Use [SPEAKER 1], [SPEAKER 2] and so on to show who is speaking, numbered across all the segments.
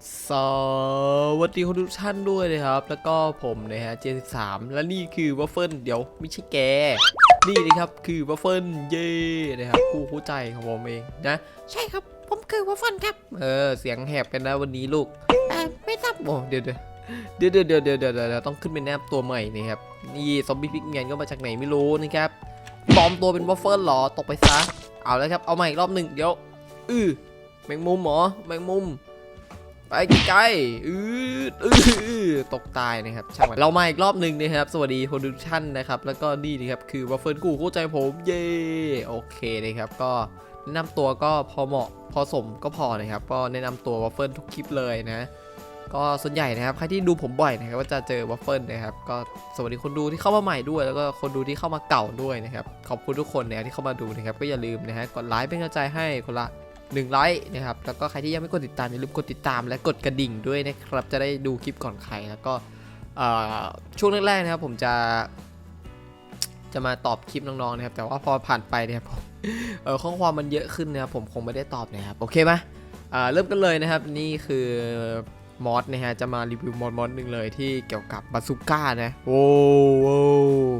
[SPEAKER 1] สวัสดีคุณทุกท่านด้วยนะครับ แล้วก็ผมนะฮะ J13 และนี่คือวัฟเฟิลเดี๋ยวไม่ใช่แก นี่นะครับคือวัฟเฟิลเย่นะครับคู่คู่ใจของผมเองนะ
[SPEAKER 2] ใช่ครับ ผมคือวัฟเฟิลครับ
[SPEAKER 1] เออ เสียงแหบกันนะวันนี้ลูก
[SPEAKER 2] เออไม่ทราบ
[SPEAKER 1] โอ้เดี๋ยวเดี๋ยวเดี๋ยวเดี๋ยวเดี๋ยวเดี๋ยวต้องขึ้นเป็นแนบตัวใหม่นี่ครับนี่ซอมบี้พิกแมียนก็มาจากไหนไม่รู้นะครับปลอมตัวเป็นวัฟเฟิลหรอตกไปซะเอาแล้วครับเอาใหม่อีกรอบหนึ่งเดี๋ยวอือแมงมุมหรอแมงมุม ไปไกลอืออออือตกตายนะครับช่างมันเรามาอีกรอบหนึ่งนะครับ สวัสดีคนทุกท่านนะครับ แล้วก็นี่นะครับ คือวัฟเฟิลกูคู่ใจผมเย่โอเคนะครับก็แนะนำตัวก็พอเหมาะพอสมก็พอนะครับ ก็แนะนำตัววัฟเฟิลทุกคลิปเลยนะก็ส่วนใหญ่นะครับใครที่ดูผมบ่อยนะครับก็จะเจอวัฟเฟิลนะครับก็สวัสดีคนดูที่เข้ามาใหม่ด้วย แล้วก็คนดูที่เข้ามาเก่าด้วยนะครับขอบคุณทุกคนนะที่เข้ามาดูนะครับก็อย่าลืมนะฮะกดไลค์เป็นกำลังใจให้คนละ 1ไลค์นะครับ แล้วก็ใครที่ยังไม่กดติดตามอย่าลืมกดติดตามและกดกระดิ่งด้วยนะครับ จะได้ดูคลิปก่อนใคร แล้วก็เอ่อช่วงแรกๆนะครับผมจะจะมาตอบคลิปน้องๆนะครับ แต่ว่าพอผ่านไปเนี่ยผมเออข้อความมันเยอะขึ้นนะครับผมคงไม่ได้ตอบนะครับ โอเคไหมอ่าเริ่มกันเลยนะครับ นี่คือมอสนะฮะจะมารีวิวมอสมอสหนึ่งเลยที่เกี่ยวกับบาซูก้านะโอ้โห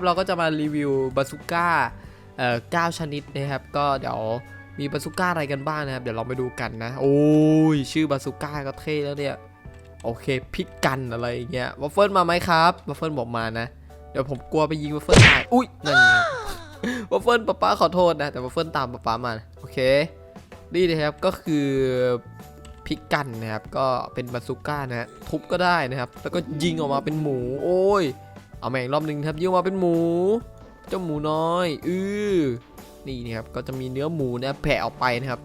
[SPEAKER 1] เราก็จะมารีวิวบาซูก้าเอ่อเก้าชนิดนะครับ ก็เดี๋ยว มีบาซูก้าอะไรกันบ้างนะครับ เดี๋ยวเราไปดูกันนะ โอ้ย ชื่อบาซูก้าก็เท่แล้วเนี่ย โอเคพิกกันอะไรอย่างเงี้ยวัฟเฟิลมาไหมครับวัฟเฟิลบอกมานะ เดี๋ยวผมกลัวไปยิงวัฟเฟิลตาย อุ้ยนั่นวัฟเฟิลป๊าป๊าขอโทษนะ แต่วัฟเฟิลตามป๊าป๊ามา โอเค นี่นะครับ ก็คือพิกกันนะครับ ก็เป็นบาซูก้านะ ทุบก็ได้นะครับ แล้วก็ยิงออกมาเป็นหมู โอ้ย เอาแมาอีกรอบหนึ่งครับยิงออกมาเป็นหมู เจ้าหมูน้อย อือ นี่นะครับก็จะมีเนื้อหมูนะแผ่ออกไปนะครับ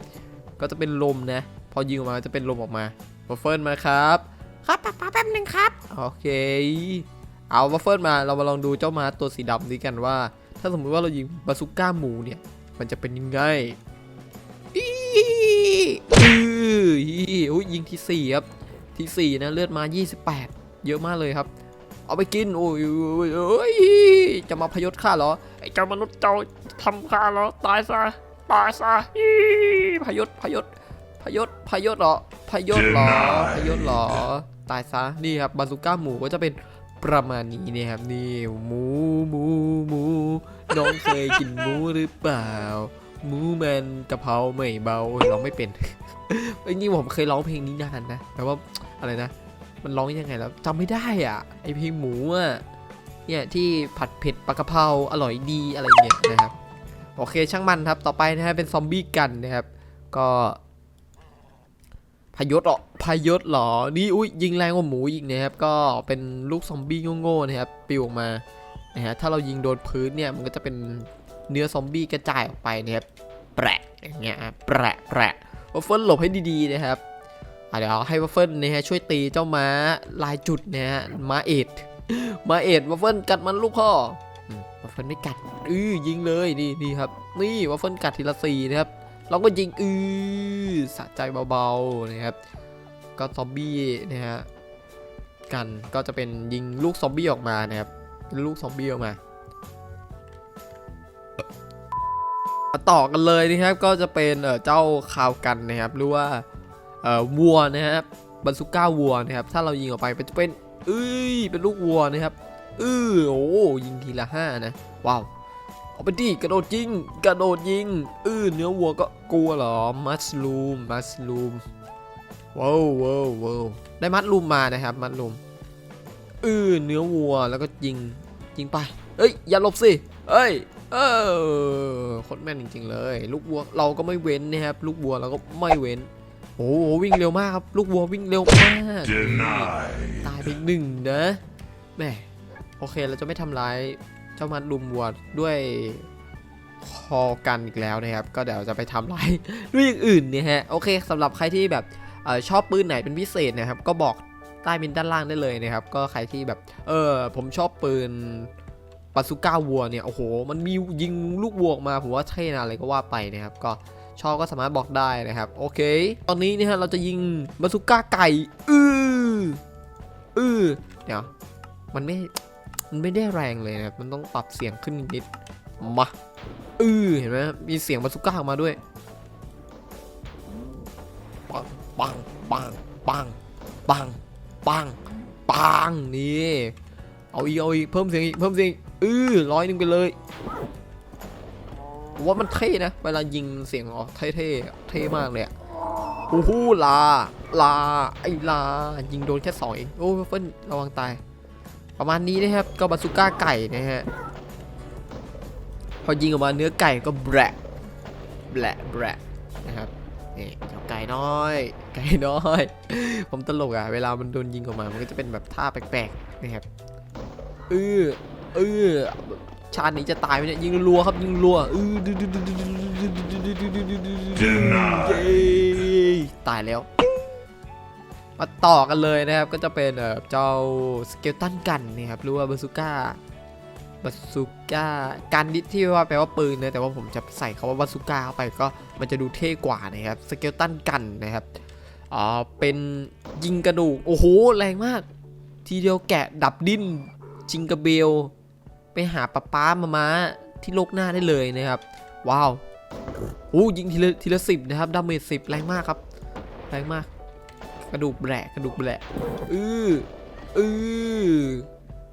[SPEAKER 1] ก็จะเป็นลมนะ พอยิงออกมาจะเป็นลมออกมาวัฟเฟิลมาครับ
[SPEAKER 2] ครับป๊าป๊าแป๊บหนึ่งครับ
[SPEAKER 1] โอเค เอาวัฟเฟิลมาเรามาลองดูเจ้าม้าตัวสีดำนี้กันว่า ถ้าสมมติว่าเรายิงบาซูก้าหมูเนี่ย มันจะเป็นยังไงอีอืออีอุ้ยยิงที่สี่ครับที่สี่นะเลือดมา 28 เยอะมากเลยครับ เอาไปกินโอ้ยโอ้ยโอ้ยจะมาพยศข้าเหรอ
[SPEAKER 2] ไอ้เจ้ามนุษย์เจ้าทำข้าแล้วตายซะตายซะอี
[SPEAKER 1] พยศพยศพยศพยศเหรอพยศเหรอพยศเหรอตายซะนี่ครับบาซูก้าหมูก็จะเป็นประมาณนี้นะครับนี่หมูหมูหมูน้องเคยกินหมูหรือเปล่าหมูแมนกะเพราไม่เบาโอ้ยร้องไม่เป็นเอ้ยนี่ผมเคยร้องเพลงนี้นานนะแต่ว่าอะไรนะ มันร้องยังไงแล้วจำไม่ได้อะ ไอเพลงหมูอะ เนี่ยที่ผัดเผ็ดปลากระเพราอร่อยดีอะไรเงี้ยนะครับ โอเคช่างมันครับ ต่อไปนะฮะเป็นซอมบี้กันนะครับ ก็พยศเหรอพยศเหรอ นี่อุ้ยยิงแรงกว่าหมูอีกนะครับ ก็เป็นลูกซอมบี้โง่ๆนะครับปลิวออกมานะฮะถ้าเรายิงโดนพื้นเนี่ยมันก็จะเป็นเนื้อซอมบี้กระจายออกไปนะครับแปะอย่างเงี้ยแปะแปะวัฟเฟิลหลบให้ดีๆนะครับ เดี๋ยวให้วัฟเฟิลนะฮะช่วยตีเจ้าม้าลายจุดนะฮะม้าเอ็ดม้าเอ็ดวัฟเฟิลกัดมันลูกพ่อวัฟเฟิลไม่กัดอือยิงเลยนี่นี่ครับนี่วัฟเฟิลกัดทีละสี่นะครับเราก็ยิงอือสะใจเบาๆนะครับ ก็ซอมบี้นะฮะกันก็จะเป็นยิงลูกซอมบี้ออกมานะครับลูกซอมบี้ออกมาต่อกันเลยนะครับก็จะเป็นเจ้าคาวกันนะครับหรือว่า วัวนะครับบันซุก้าวัวนะครับถ้าเรายิงออกไปมันจะเป็นเอ้ยเป็นลูกวัวนะครับเออโอ้ยิงทีละห้านะว้าวเอาไปดิกระโดดยิงกระโดดยิงเออเนื้อวัวก็กลัวหรอมัสลูมมัสลูมว้าวว้าวว้าวได้มัดลูมมานะครับมัดลูมเออเนื้อวัวแล้วก็ยิงยิงไปเอ้ยอย่าหลบสิเอ้ยเออโคตรแม่นจริงๆเลย ลูกวัวเราก็ไม่เว้นนะครับลูกวัวเราก็ไม่เว้น โอ้โหวิ่งเร็วมากครับ ลูกวัววิ่งเร็วมาก ตายไปหนึ่งนะแหม่โอเคเราจะไม่ทำร้ายเจ้ามัดลุมวัวด้วยคอกันอีกแล้วนะครับ ก็เดี๋ยวจะไปทำร้ายด้วยอย่างอื่นเนี่ยฮะโอเคสำหรับใครที่แบบเออชอบปืนไหนเป็นพิเศษนะครับ ก็บอกใต้มินด้านล่างได้เลยนะครับ ก็ใครที่แบบ เออผมชอบปืนปาซูก้าวัวเนี่ยโอ้โห มันมียิงลูกวัวออกมาผมว่าเท่นะอะไรก็ว่าไปนะครับก็ ชอบก็สามารถบอกได้นะครับ โอเค ตอนนี้นี่ฮะเราจะยิงบาซูก้าไก่ อืออือเดี๋ยว มันไม่ มันไม่ได้แรงเลยนะครับ มันต้องปรับเสียงขึ้นนิด มา อือเห็นไหมมีเสียงบาซูก้าออกมาด้วย ปัง ปัง ปัง ปัง ปัง ปัง ปัง นี่ เอาอีกเอาอีกเพิ่มเสียงอีก เพิ่มเสียงอีกเออร้อยหนึ่งไปเลย ผมว่ามันเท่นะ เวลายิงเสียงอ๋อเท่เท่ๆเท่มากเลยอะโอ้โหลา ลา ไอ้ลา ยิงโดนแค่สองเองโอ้เฟิร์นระวังตาย ประมาณนี้นะครับ ก็บาซูก้าไก่นะฮะ พอยิงออกมาเนื้อไก่ก็แบะแบะแบะนะครับนี่เจ้าไก่น้อย ไก่น้อย ผมตลกอะ เวลามันโดนยิงออกมา มันก็จะเป็นแบบท่าแปลกๆนะครับเออเออ ชาตินี้จะตายไปเนี่ยยิงรัวครับยิงรัวอือตายแล้ว มาต่อกันเลยนะครับก็จะเป็นเจ้าสเกลตันกันนะครับหรือว่าบาซูก้าบาซูก้าการดิที่ว่าแปลว่าปืนนะแต่ว่าผมจะใส่คาว่าบาซูก้าเข้าไปก็มันจะดูเท่กว่านะครับสเกลตันกันนะครับอ๋อเป็นยิงกระดูกโอ้โหแรงมาก ทีเดียวแกะดับดิ้นจิงกระเบล ไปหาป้าป้ามามาที่โลกหน้าได้เลยนะครับ ว้าวโอ้ยิงทีละทีละสิบนะครับดาเมจสิบแรงมากครับ แรงมาก กระดูกแบะกระดูกแบะอืออือ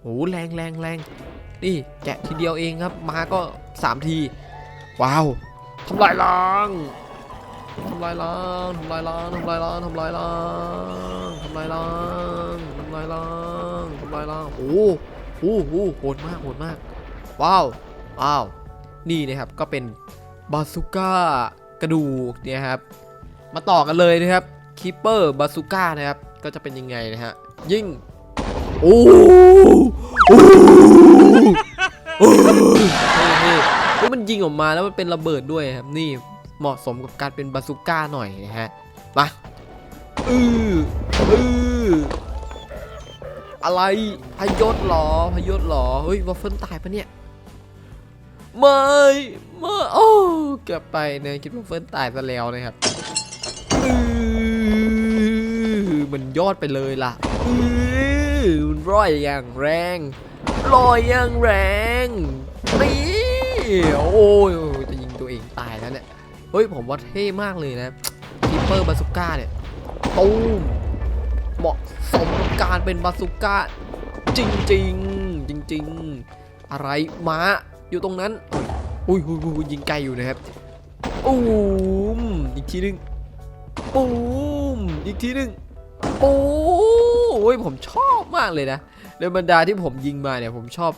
[SPEAKER 1] โหแรงแรงแรงนี่แกะทีเดียวเองครับ มาก็3ที ว้าวทำลายล้างทำลายล้างทำลายล้างทำลายล้างทำลายล้างทำลายล้างทำลายล้างทำลายล้างโอ้ อ้โหโหดมากโหดมาก ว้าวว้าวนี่นะครับก็เป็นบาซูก้ากระดูกเนี่ยครับ มาต่อกันเลยนะครับคีเปอร์บาซูก้านะครับ ก็จะเป็นยังไงนะฮะยิงโอ้โอ้มันยิงออกมาแล้วมันเป็นระเบิดด้วยครับนี่เหมาะสมกับการเป็นบาซูก้าหน่อยนะฮะมาอืออือ อะไรพยศหรอพยศหรอเฮ้ยวอฟเฟิลตายปะเนี่ยไม่ไม่โอ้เกือบไปเนี่ยคิดว่าเฟิลตายซะแล้วนะครับอือมันยอดไปเลยล่ะอือมันร่อยอย่างแรงลอยอย่างแรงนี่โอ้ยจะยิงตัวเองตายแล้วเนี่ยเฮ้ยผมว่าเท่มากเลยนะคิปเปอร์บาซูก้าเนี่ยตูม เหมาะสมกับการเป็นบาซูก้าจริงจริงๆจริงๆ อะไรม้าอยู่ตรงนั้น อุ้ยอุ้ยยิงไกลอยู่นะครับอูมอีกทีหนึงปูมอีกทีหนึ่งปูโอ้ยผมชอบมากเลยนะในบรรดาที่ผมยิงมาเนี่ยผมชอบ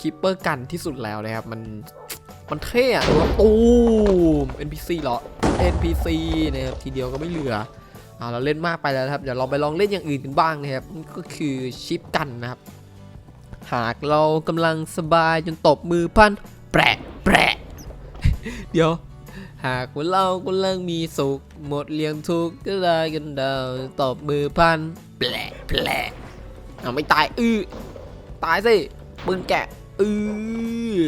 [SPEAKER 1] คิปเปอร์กันที่สุดแล้วนะครับ มันมันเท่อะดูว่าตูม NPC เหรอ NPC นะครับทีเดียวก็ไม่เหลือ อ่าเราเล่นมากไปแล้วครับเดี๋ยวเราไปลองเล่นอย่างอื่นกันบ้างนะครับก็คือชิปกันนะครับ หากเรากำลังสบายจนตบมือพันแปะแปะเดี๋ยว หากเรากำลังมีสุขหมดเลี้ยงทุกข์ก็ได้กันดาวตบมือพันแปลแปลเอาไม่ตายอือตายสิปืนแกะอือ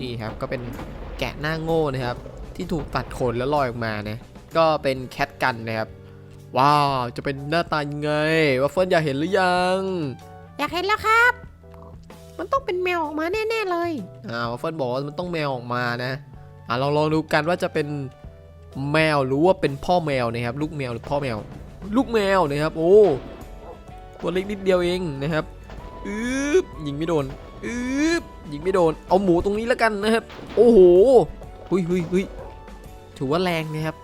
[SPEAKER 1] นี่ครับก็เป็นแกะหน้าโง่นะครับ ที่ถูกตัดขนแล้วลอยออกมานะก็เป็นแคทกันนะครับ ว้าว จะเป็นหน้าตายังไงว่าเฟิร์นอยากเห็นหรือยัง
[SPEAKER 3] อยากเห็นแล้วครับ มันต้องเป็นแมวออกมาแน่ๆเลย
[SPEAKER 1] อ่าว่าเฟิร์นบอกว่ามันต้องแมวออกมานะ อ่าลองลองดูกันว่าจะเป็นแมวหรือว่าเป็นพ่อแมวนะครับ ลูกแมวหรือพ่อแมว ลูกแมวนะครับ โอ้ตัวเล็กนิดเดียวเองนะครับอึ๊บยิงไม่โดนอึ๊บยิงไม่โดน เอาหมูตรงนี้แล้วกันนะครับ โอ้โหหุยหุยหุยถือว่าแรงนะครับ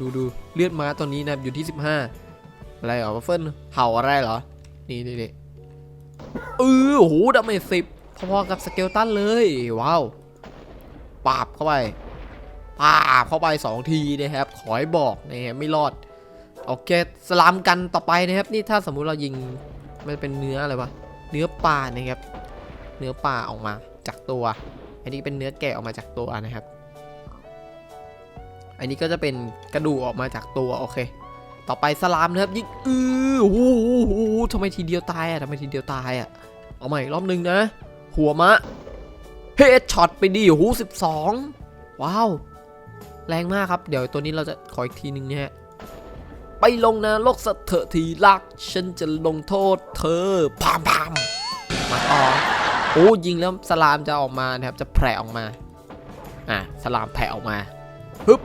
[SPEAKER 1] ดูดูเลือดม้าตอนนี้นะครับอยู่ที่ 15 อะไรเหรอวัฟเฟิลเห่าอะไรเหรอ นี่นี่นี่เออโอ้โหดาเมจสิบพอๆกับสเกลตันเลย ว้าวปาบเข้าไปปาบเข้าไป 2 ทีนะครับ ขอให้บอกนะฮะไม่รอด โอเค สลามกันต่อไปนะครับ นี่ถ้าสมมุติเรายิงมันเป็นเนื้ออะไรวะ เนื้อปลานะครับ เนื้อปลาออกมาจากตัว อันนี้เป็นเนื้อแกะออกมาจากตัวนะครับ อันนี้ก็จะเป็นกระดูกออกมาจากตัวโอเค ต่อไปสลามนะครับยิงอือโอ้โหโอ้โหทำไมทีเดียวตายอะทำไมทีเดียวตายอะเอาใหม่รอบหนึงนะ หัวมะเฮดช็อตไปดิโอ้โหสิบสองว้าว แรงมากครับ เดี๋ยวตัวนี้เราจะขออีกทีหนึ่งนะฮะไปลงนรกสะเถอะทีรัก ฉันจะลงโทษเธอพามพามมาต่อโอ้ยิงแล้วสลามจะออกมานะครับจะแผ่ออกมา อะสลามแผ่ออกมาฮึบ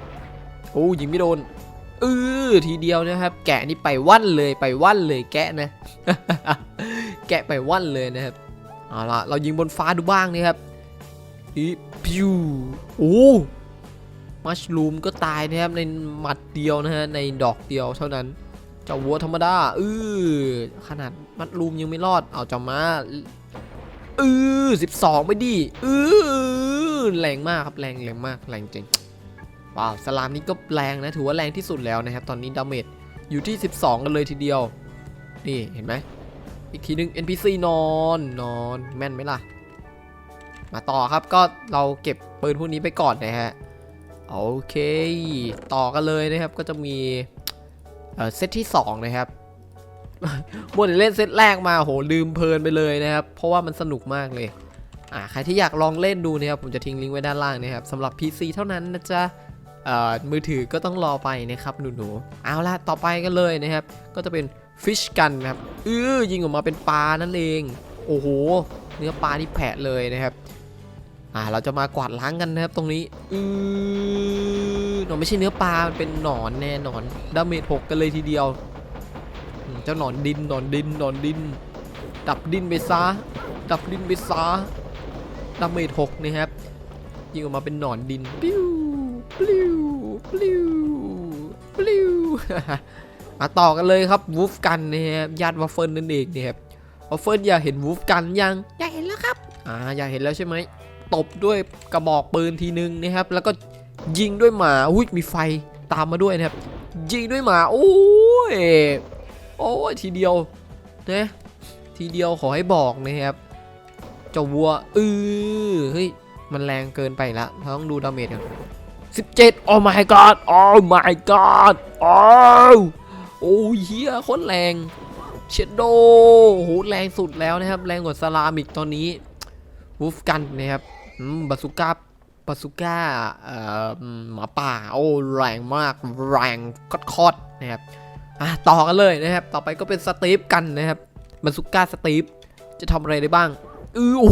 [SPEAKER 1] โอ้ยิงไม่โดนเออทีเดียวนะครับ แกะนี่ไปวันเลยไปวันเลยแกะนะ แกะไปวันเลยนะครับเอาละเรายิงบนฟ้าดูบ้างนี่ครับอีพิวโอ้มัชลูมก็ตายนะครับในหมัดเดียวนะฮะในดอกเดียวเท่านั้นเจ้าวัวธรรมดาเออขนาดมัดลูมยังไม่รอดเอาเจ้ามาเออสิบสองไปดิเออแรงมากครับแรงแรงมากแรงจริง ว้าวสลามนี่ก็แรงนะถือว่าแรงที่สุดแล้วนะครับ ตอนนี้ดาเมจอยู่ที่ 12 กันเลยทีเดียว นี่เห็นไหมอีกทีนึง NPC นอนนอนแม่นไหมล่ะ มาต่อครับก็เราเก็บปืนพวกนี้ไปก่อนนะฮะโอเค ต่อกันเลยนะครับก็จะมีเซตที่ 2 นะครับมัวแต่เล่นเซตแรกมาโหลืมเพลินไปเลยนะครับ เพราะว่ามันสนุกมากเลยอ่าใครที่อยากลองเล่นดูนะครับผมจะทิ้งลิงก์ไว้ด้านล่างนะครับสำหรับ PC เท่านั้นนะจ๊ะ มือถือก็ต้องรอไปนะครับหนูๆเอาละต่อไปกันเลยนะครับ ก็จะเป็นฟิชกันนะครับเออยิงออกมาเป็นปลานั่นเอง โอ้โห เนื้อปลาที่แผะเลยนะครับ อ่าเราจะมากวาดล้างกันนะครับตรงนี้อือเราไม่ใช่เนื้อปลามันเป็นหนอนแน่หนอนดาเมจหกกันเลยทีเดียว เจ้าหนอนดินหนอนดินหนอนดิน ดับดินไปซะดับดินไปซะดาเมจหกนะครับยิงออกมาเป็นหนอนดินปิ้วปิ้ว ปิ้วปิ้วมาต่อกันเลยครับวูฟกันนะครับญาติวัฟเฟิลนั่นเองนะครับวัฟเฟิลอยากเห็นวูฟกันยัง
[SPEAKER 3] อยากเห็นแล้วครับ
[SPEAKER 1] อ่าอยากเห็นแล้วใช่ไหมตบด้วยกระบอกปืนทีนึงนะครับ แล้วก็ยิงด้วยหมาอุ้ยมีไฟตามมาด้วยนะครับ ยิงด้วยหมาโอ้ยโอ้ยทีเดียวนะทีเดียวขอให้บอกนะครับเจ้าวัวเออเฮ้ยมันแรงเกินไปละเราต้องดูดาเมจกัน สิบเจ็ดโอ้ my god โอ้ my god โอ้โอ้ยเฮียโคตรแรงเชดโดโหแรงสุดแล้วนะครับ แรงกว่าสลามอีกตอนนี้วูฟกันนะครับบาสุก้าบาสุก้าเอ่อหมาป่า โอ้แรงมากแรงคอดๆนะครับอะต่อกันเลยนะครับ ต่อไปก็เป็นสตีฟกันนะครับบาสุก้าสตีฟจะทำอะไรได้บ้างอือโอ้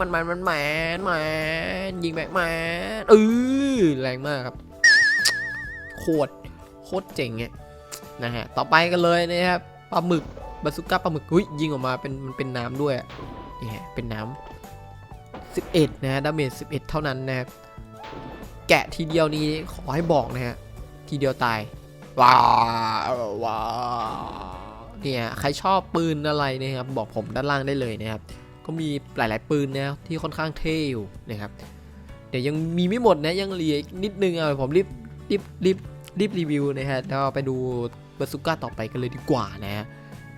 [SPEAKER 1] มันมันมันแมนแมนยิงแบบแมนเออแรงมากครับ โคตรโคตรเจ๋งเนี่ยนะฮะต่อไปกันเลยนะครับปลาหมึกบาสุก้าปลาหมึกอุ้ยยิงออกมาเป็นมันเป็นน้ำด้วยนี่ฮะเป็นน้ำ11 นะฮะดาเมจ11 เท่านั้นนะครับแกะทีเดียวนี้ขอให้บอกนะฮะทีเดียวตายว้าวว้าวเนี่ยใครชอบปืนอะไรนะครับบอกผมด้านล่างได้เลยนะครับ ก็มีหลาย ๆ ปืนนะที่ค่อนข้างเท่อยู่นะครับเดี๋ยวยังมีไม่หมดนะยังเหลืออีกนิดนึงอะผมรีบรีบรีบรีบรีวิวนะฮะแล้วไปดูบาสุก้าต่อไปกันเลยดีกว่านะฮะ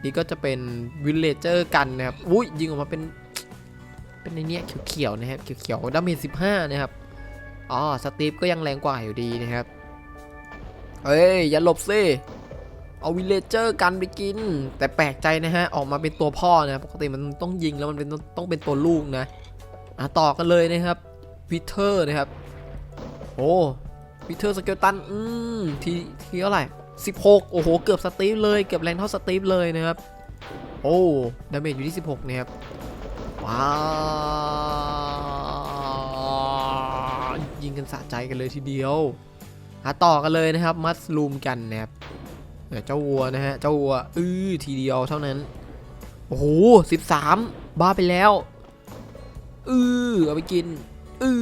[SPEAKER 1] นี่ก็จะเป็นวิลเลเจอร์กันนะครับอุ้ยยิงออกมาเป็นเป็นในเนี้ยเขียวๆนะครับเขียวๆดาเมจ15นะครับอ๋อสตีฟก็ยังแรงกว่าอยู่ดีนะครับเฮ้ยอย่าหลบสิ เอาวิลเลเจอร์กันไปกิน แต่แปลกใจนะฮะ ออกมาเป็นตัวพ่อนะปกติมันต้องยิงแล้วมันเป็นต้องเป็นตัวลูกนะอะต่อกันเลยนะครับวิเทอร์นะครับโอ้วิเทอร์สเกลตันอืมทีทีเท่าไหร่16 โอ้โห เกือบสตีฟเลย เกือบแรงเท่าสตีฟเลยนะครับ โอ้ดาเมจอยู่ที่ 16นะครับ ว้าว ยิงกันสะใจกันเลยทีเดียวหาต่อกันเลยนะครับ มัสลูมกันนะครับ เจ้าวัวนะฮะ เจ้าวัว อื้อทีเดียวเท่านั้น โอ้โหสิบสามบ้าไปแล้ว อื้อเอาไปกิน อื้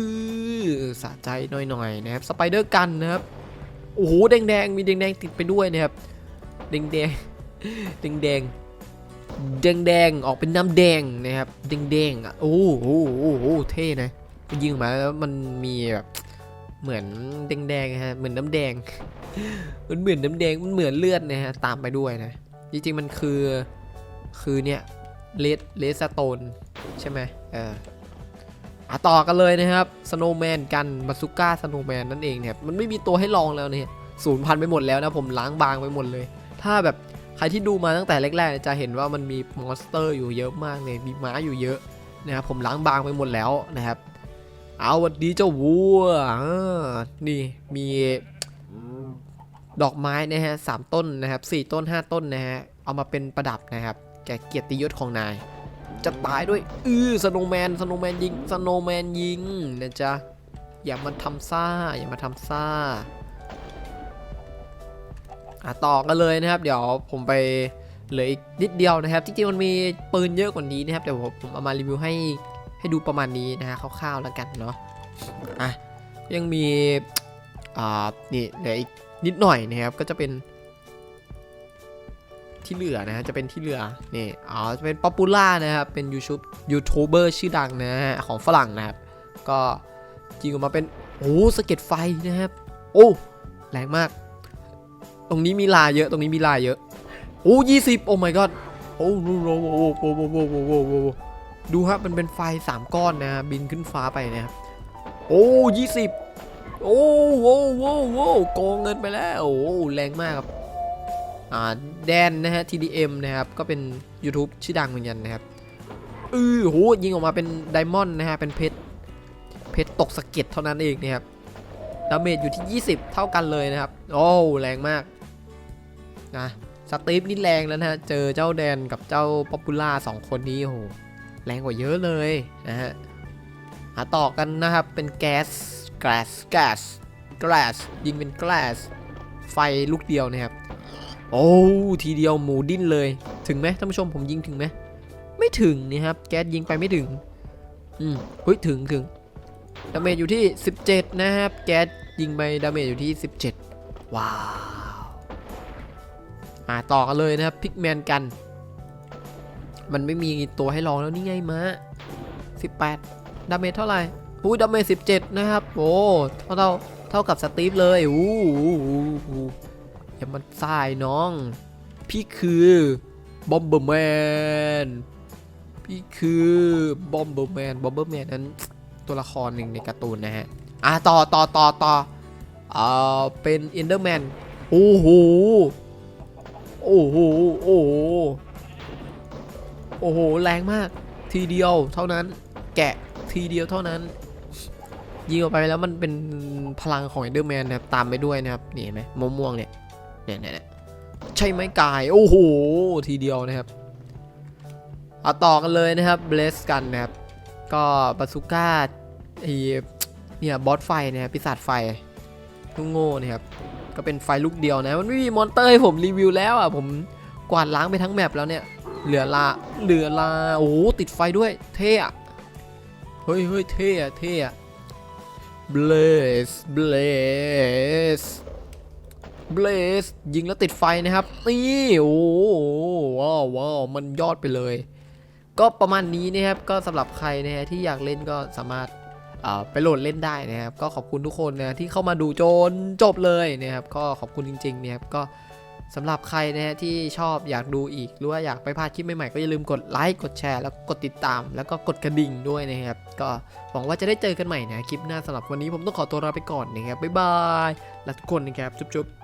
[SPEAKER 1] อสะใจหน่อยๆนะครับ สไปเดอร์กันนะครับ โอ้โหแดงๆ มีแดงๆติดไปด้วยนะครับ แดงๆ แดงๆแดงแดงออกเป็นน้ำแดงนะครับแดงแดงอะโอ้โหโอ้โหเท่นะมันยิงมาแล้วมันมีแบบ เหมือนแดงๆฮะเหมือนน้ำแดง มันเหมือนน้ำแดงมันเหมือนเลือดนะฮะตามไปด้วยนะ จริงๆมันคือคือเนี่ยเลดเลสโตนใช่ไหมเอออะต่อกันเลยนะครับสโนแมนกันบาสุก้าสโนแมนนั่นเองเนี่ยมันไม่มีตัวให้ลองแล้วเนี่ยศูนย์พันไปหมดแล้วนะผมล้างบางไปหมดเลย ถ้าแบบใครที่ดูมาตั้งแต่แรกๆจะเห็นว่ามันมีมอนสเตอร์อยู่เยอะมากเลยมีม้าอยู่เยอะนะครับผมล้างบางไปหมดแล้วนะครับ เอาวันดีเจ้าวัวนี่มีดอกไม้นะฮะสามต้นนะครับสี่ต้นห้าต้นนะฮะเอามาเป็นประดับนะครับ แก่เกียรติยศของนาย จะตายด้วยอือสโนแมนสโนแมนยิงสโนแมนยิงนะจ๊ะอย่ามาทำซ่าอย่ามาทำซ่าอะต่อกันเลยนะครับ เดี๋ยวผมไปเหลืออีกนิดเดียวนะครับจริงๆมันมีปืนเยอะกว่านี้นะครับเดี๋ยวผมผมเอามารีวิวให้ ให้ดูประมาณนี้นะฮะคร่าวๆแล้วกันเนาะอะยังมีอ่านี่เหลืออีกนิดหน่อยนะครับก็จะเป็นที่เหลือนะฮะจะเป็นที่เหลือนี่อ๋อจะเป็นป๊อปปูล่านะครับเป็นยูทูบยูทูบเบอร์ชื่อดังนะฮะของฝรั่งนะครับ ก็จริงออกมาเป็นโอ้สเก็ดไฟนะครับโอ้แรงมาก ตรงนี้มีลายเยอะตรงนี้มีลายเยอะโอ้ยี่สิบโอ้ my god โอ้โหโอ้โหโอ้โหโอ้โหโอ้โห โอ้โหโอ้โหดูฮะมันเป็นไฟสามก้อนนะบินขึ้นฟ้าไปนะครับโอ้ยี่สิบโอ้โหโอ้โหโกงเงินไปแล้วโอ้แรงมากครับอ่าแดนนะฮะ TDM นะครับ ก็เป็น YouTube ชื่อดังเหมือนกันนะครับอือโหยิงออกมาเป็นไดมอนด์นะฮะ เป็นเพชรเพชรตกสะเก็ดเท่านั้นเองนะครับดาเมจอยู่ที่ 20 เท่ากันเลยนะครับ โอ้แรงมากนะสตีฟนี่แรงแล้วนะฮะ เจอเจ้าแดนกับเจ้าป๊อปปูล่าสองคนนี้โอ้ แรงกว่าเยอะเลยนะฮะหาต่อกันนะครับ เป็นแก๊สแก๊สแก๊สแก๊สยิงเป็นแก๊สไฟลูกเดียวนะครับ โอ้ทีเดียวหมูดิ้นเลย ถึงไหมท่านผู้ชมผมยิงถึงไหมไม่ถึงนี่ครับ แก๊สยิงไปไม่ถึง อืมเฮ้ยถึงถึงดาเมจอยู่ที่ 17 นะครับ แก๊สยิงไปดาเมจอยู่ที่ 17 ว้าวอ่าต่อกันเลยนะครับพิกแมนกัน มันไม่มีตัวให้ลองแล้วนี่ไงมา18 ดาเมจเท่าไหร่อุ้ดาเมจ17 นะครับ โอ้เท่าเท่าเท่ากับสตีฟเลย อู้อย่ามาสายน้อง พี่คือบอมเบอร์แมน พี่คือบอมเบอร์แมน บอมเบอร์แมนนั้นตัวละครหนึ่งในการ์ตูนนะฮะ อะต่อต่อต่อต่อเอ่อเป็นเอนเดอร์แมน โอ้โห โอ้โห โอ้โห โอ้โห แรงมาก ทีเดียวเท่านั้น แกะทีเดียวเท่านั้น ยิงออกไปแล้วมันเป็นพลังของเอเดอร์แมนนะครับ ตามไปด้วยนะครับ นี่เห็นไหมม่วงๆเนี่ย เนี่ยเนี่ยใช่ไหมกาย โอ้โห ทีเดียวนะครับ เอาต่อกันเลยนะครับ เบลสกันนะครับ ก็บาซูก้าไอเนี่ย บอสไฟนะครับปีศาจไฟลูกโง่นะครับ ก็เป็นไฟลูกเดียวนะ มันไม่มีมอนเตอร์ให้ผมรีวิวแล้วอะ ผมกวาดล้างไปทั้งแมปแล้วเนี่ย เหลือลาเหลือลาโอ้โหติดไฟด้วยเท่อะเฮ้ยเฮ้ยเท่อะเท่อะเบลสเบลสเบลสยิงแล้วติดไฟนะครับนี่โอ้โหว้าวว้าวมันยอดไปเลย ก็ประมาณนี้นะครับก็สำหรับใครนะฮะที่อยากเล่นก็สามารถไปโหลดเล่นได้นะครับ ก็ขอบคุณทุกคนนะที่เข้ามาดูจนจบเลยนะครับ ก็ขอบคุณจริงๆนะครับก็ สำหรับใครนะฮะที่ชอบอยากดูอีก หรือว่าอยากไปพลาดคลิปใหม่ๆ ก็อย่าลืมกดไลค์กดแชร์แล้วกดติดตาม แล้วก็กดกระดิ่งด้วยนะครับ ก็หวังว่าจะได้เจอกันใหม่นะคลิปหน้าสำหรับวันนี้ผมต้องขอตัวลาไปก่อนนะครับบ๊ายบายลาทุกคนนะครับจุ๊บๆ